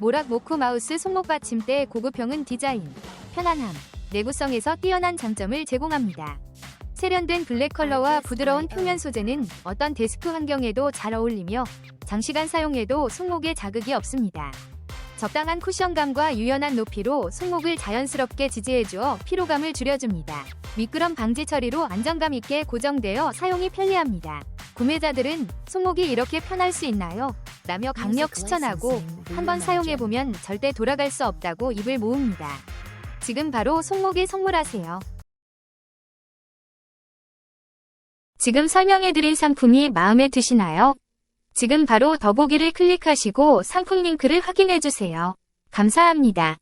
모락 모코 마우스 손목 받침대 고급형은 디자인, 편안함, 내구성에서 뛰어난 장점을 제공합니다. 세련된 블랙 컬러와 부드러운 표면 소재는 어떤 데스크 환경에도 잘 어울리며 장시간 사용해도 손목에 자극이 없습니다. 적당한 쿠션감과 유연한 높이로 손목을 자연스럽게 지지해주어 피로감을 줄여줍니다. 미끄럼 방지 처리로 안정감 있게 고정되어 사용이 편리합니다. 구매자들은 손목이 이렇게 편할 수 있나요? 라며 강력 추천하고 한번 사용해보면 절대 돌아갈 수 없다고 입을 모읍니다. 지금 바로 손목에 선물하세요. 지금 설명해드린 상품이 마음에 드시나요? 지금 바로 더보기를 클릭하시고 상품 링크를 확인해주세요. 감사합니다.